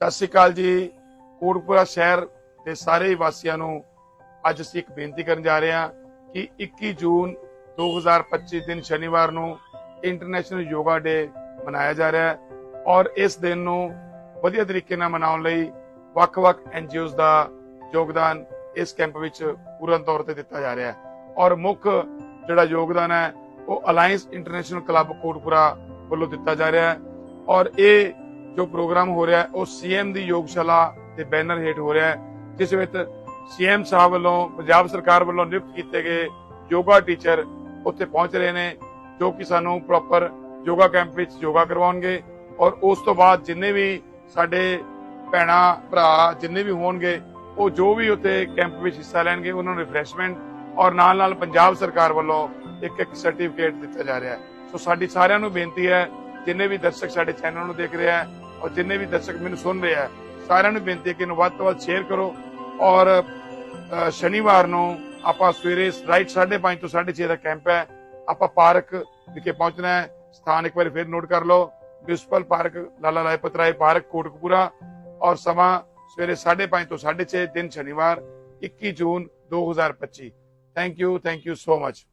ਸਤਿ ਸ਼੍ਰੀ ਅਕਾਲ ਜੀ। ਕੋਟਪੁਰਾ ਸ਼ਹਿਰ ਦੇ ਸਾਰੇ ਵਾਸੀਆਂ ਨੂੰ ਅੱਜ ਅਸੀਂ ਇੱਕ ਬੇਨਤੀ ਕਰਨ ਜਾ ਰਹੇ ਹਾਂ ਕਿ 21 ਜੂਨ 2025 ਦਿਨ ਸ਼ਨੀਵਾਰ ਨੂੰ ਇੰਟਰਨੈਸ਼ਨਲ ਯੋਗਾ ਡੇ ਮਨਾਇਆ ਜਾ ਰਿਹਾ ਹੈ ਔਰ ਇਸ ਦਿਨ ਨੂੰ ਵਧੀਆ ਤਰੀਕੇ ਨਾਲ ਮਨਾਉਣ ਲਈ ਵੱਖ-ਵੱਖ ਐਨਜੀਓਜ਼ ਦਾ ਯੋਗਦਾਨ ਇਸ ਕੈਂਪ ਵਿੱਚ ਪੂਰਨ ਤੌਰ ਤੇ ਦਿੱਤਾ ਜਾ ਰਿਹਾ ਹੈ ਔਰ ਮੁੱਖ ਜਿਹੜਾ ਯੋਗਦਾਨ ਹੈ ਉਹ ਅਲਾਈਅੰਸ ਇੰਟਰਨੈਸ਼ਨਲ ਕਲੱਬ ਕੋਟਪੁਰਾ ਵੱਲੋਂ ਦਿੱਤਾ ਜਾ ਰਿਹਾ ਹੈ ਔਰ ਇਹ ਜੋ ਪ੍ਰੋਗਰਾਮ ਹੋ ਰਿਹਾ ਹੈ, ਉਹ ਸੀਐਮ ਦੀ ਯੋਗਸ਼ਾਲਾ ਦੇ ਬੈਨਰ ਹੇਠ ਹੋ ਰਿਹਾ ਹੈ, ਜਿਸ ਵਿੱਚ ਸੀਐਮ ਸਾਹਿਬ ਵੱਲੋਂ, ਪੰਜਾਬ ਸਰਕਾਰ ਵੱਲੋਂ ਨਿਯੁਕਤ ਕੀਤੇ ਗਏ ਯੋਗਾ ਟੀਚਰ ਉੱਥੇ ਪਹੁੰਚ ਰਹੇ ਨੇ, ਜੋ ਕਿ ਸਾਨੂੰ ਪ੍ਰੋਪਰ ਯੋਗਾ ਕੈਂਪ ਵਿੱਚ ਯੋਗਾ ਕਰਵਾਉਣਗੇ ਔਰ ਉਸ ਤੋਂ ਬਾਅਦ ਜਿੰਨੇ ਵੀ ਸਾਡੇ ਭੈਣਾ, ਭਰਾ, ਜਿੰਨੇ ਵੀ ਹੋਣਗੇ, ਉਹ ਜੋ ਵੀ ਉੱਥੇ ਕੈਂਪ ਵਿੱਚ ਹਿੱਸਾ ਲੈਣਗੇ, ਉਹਨਾਂ ਨੂੰ ਰਿਫਰੈਸ਼ਮੈਂਟ ਔਰ ਨਾਲ ਨਾਲ ਪੰਜਾਬ ਸਰਕਾਰ ਵੱਲੋਂ ਇੱਕ ਇੱਕ ਸਰਟੀਫਿਕੇਟ ਦਿੱਤਾ ਜਾ ਰਿਹਾ ਹੈ। ਸੋ ਸਾਡੀ ਸਾਰਿਆਂ ਨੂੰ ਬੇਨਤੀ ਹੈ, ਜਿੰਨੇ ਵੀ ਦਰਸ਼ਕ ਸਾਡੇ ਚੈਨਲ ਨੂੰ ਦੇਖ ਰਿਹਾ ਹੈ ਔਰ ਜਿੰਨੇ ਵੀ ਦਰਸ਼ਕ ਮੈਨੂੰ ਸੁਣ ਰਹੇ ਹੈ ਸਾਰਿਆਂ ਨੂੰ ਬੇਨਤੀ ਹੈ ਕਿ ਇਹਨੂੰ ਵੱਧ ਤੋਂ ਵੱਧ ਸ਼ੇਅਰ ਕਰੋ। ਔਰ ਸ਼ਨੀਵਾਰ ਨੂੰ ਆਪਾਂ ਸਵੇਰੇ ਰਾਈਟ 5:30 ਤੋਂ 6:30 ਦਾ ਕੈਂਪ ਹੈ। ਆਪਾਂ ਪਾਰਕ ਵਿਖੇ ਪਹੁੰਚਣਾ ਹੈ। ਸਥਾਨ ਇੱਕ ਵਾਰ ਫਿਰ ਨੋਟ ਕਰ ਲਓ। Municipal park Lala Lajpat Rai park Kotkapura. ਔਰ ਸਮਾਂ ਸਵੇਰੇ 5:30 ਤੋਂ 6:30 ਦਿਨ ਸ਼ਨੀਵਾਰ 21 ਜੂਨ 2025 thank you thank you so much